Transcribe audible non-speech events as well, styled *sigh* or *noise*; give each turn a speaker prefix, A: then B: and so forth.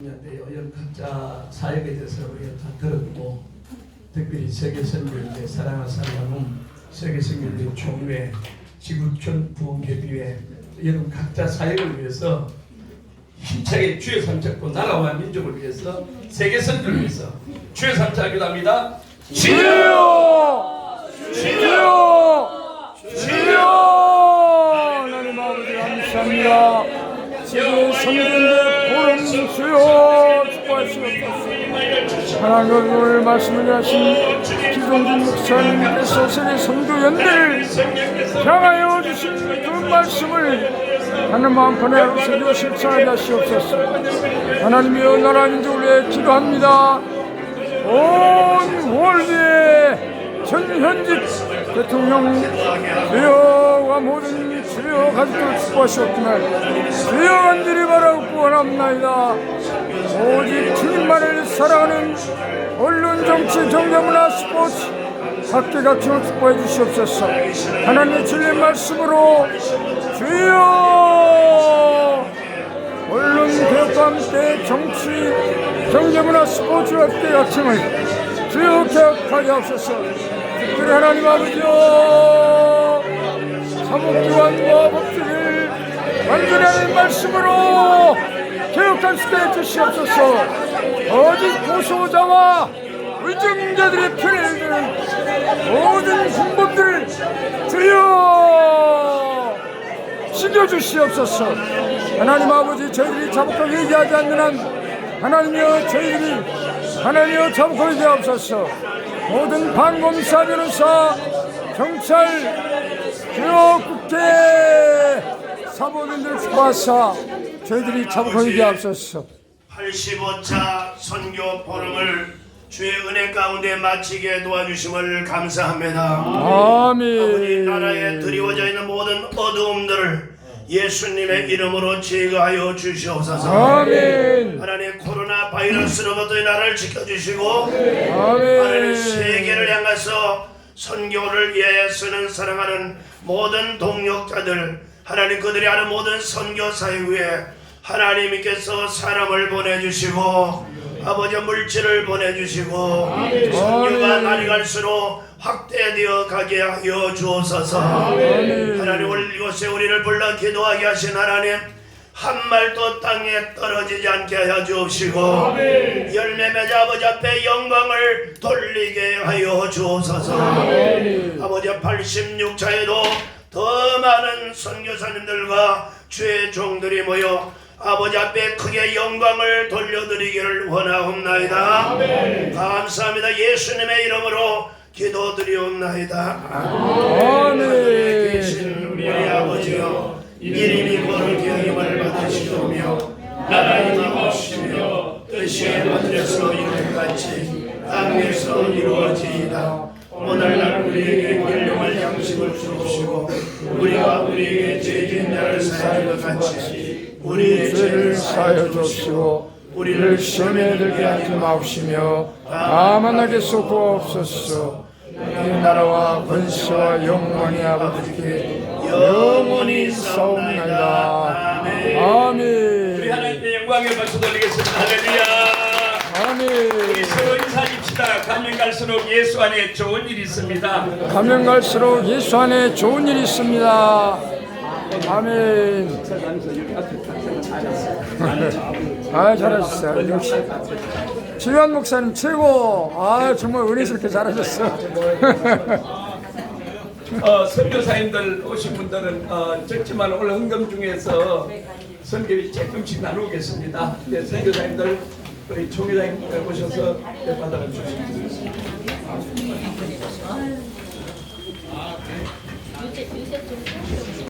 A: 때 여러 각자 사역에 대해서 우리가 다 들었고 특별히 세계 선교회 사랑하는 사랑은 세계 선교회 총회 지구촌 부흥협의회 여러분 각자 사역을 위해서 힘차게 주의 삼잡고 나라와 민족을 위해서 세계 선교를 위해서 주의 삼자 기도 합니다.
B: 주여! 주여! 주여! 하나님 아버지 감사합니다. 성전대 보름 주여 축복하시옵소서. 하나님 오늘 말씀을 하신 기동진 목사님께서 세계 성도연대를 향하여 주신 그 말씀을 하나님 마음판에 새겨 실천하게 하시옵소서. 하나님이여 나라 민족을 위해 기도합니다. 온 월드의 전현직 대통령 주여와 모든 주여 가족들 축복하시옵기만 주여 간절히 구원합나이다 오직 주님만을 사랑하는 언론, 정치, 경제문화, 스포츠 각계각층을 축복해 주시옵소서. 하나님의 진리 말씀으로 주여! 언론 개혁과 함께 정치, 경제문화, 스포츠 업계 각층을 주요 개혁하게 하옵소서. 특별히 하나님 아버지여 있게 해주시옵소서. 어디 고소자와 의정자들의 편을 드는 모든 공범들 주여! 신겨주시옵소서. 하나님 아버지 저희들이 자복하게 얘기하지 않는 한 하나님이여 저희들이 하나님이여 자복하게 되옵소서. 모든 판검사 변호사 경찰 주요 국회 사법인들 축복하사 저희들이 자복하게 되옵소서
C: 85차 선교 포럼을 주의 은혜 가운데 마치게 도와주심을 감사합니다. 아버지 나라에
B: 아멘
C: 드리워져 있는 모든 어두움들을 예수님의 이름으로 제거하여 주시옵소서.
B: 아멘
C: 하나님 코로나 바이러스로부터 이 나라를 지켜주시고 하나님
B: 아멘
C: 세계를 향해서 선교를 위해 쓰는 사랑하는 모든 동력자들 하나님 그들이 하는 모든 선교 사역 위에 하나님께서 사람을 보내주시고 아버지 물질을 보내주시고 선교가 날이 갈수록 확대되어 가게 하여 주옵소서. 하나님 오늘 이곳에 우리를 불러 기도하게 하신 하나님 한 말도 땅에 떨어지지 않게 하여 주옵시고 열매 맺어 아버지 앞에 영광을 돌리게 하여 주옵소서. 아버지 86차에도 더 많은 선교사님들과 주의 종들이 모여 아버지 앞에 크게 영광을 돌려드리기를 원하옵나이다. 감사합니다. 예수님의 이름으로 기도드리옵나이다.
B: 아멘.
C: 계신 우리 아버지여 이름이 거룩히 여김을 받으시오며 나라의 임하시며 뜻이 하늘에서 이룬 같이 땅에서 이루어지이다. 오늘 날 우리에게 권령을 양식을 주옵시고 우리가 우리에게 죄진 자를 사하는 것 같이 우리의
B: 죄를 사하여 주옵시고 우리를 시험에 들게 하지 마옵시며 다만 하게 쏟고옵소서 이 나라와 권세와 영광이 아버지께 영원히 싸움나이다
A: 우리
B: 아멘
A: 하나님의 영광에 박수 돌리겠습니다. 할렐루야. 우리
B: 아멘
A: 서로 인사합시다. 가면 갈수록 예수 안에 좋은 일이 있습니다.
B: 가면 갈수록 예수 안에 좋은 일이 있습니다 아멘. 아 잘하셨어요. 역시. 지휘한 목사님 최고. 아 정말 은혜스럽게 잘하셨어. *laughs*
A: 어, 선교사님들 오신 분들은 어, 적지만 오늘 헌금 중에서 선교를 조금씩 나누겠습니다. 네, 선교사님들 우리 총회장님 오셔서 받아 주십시오.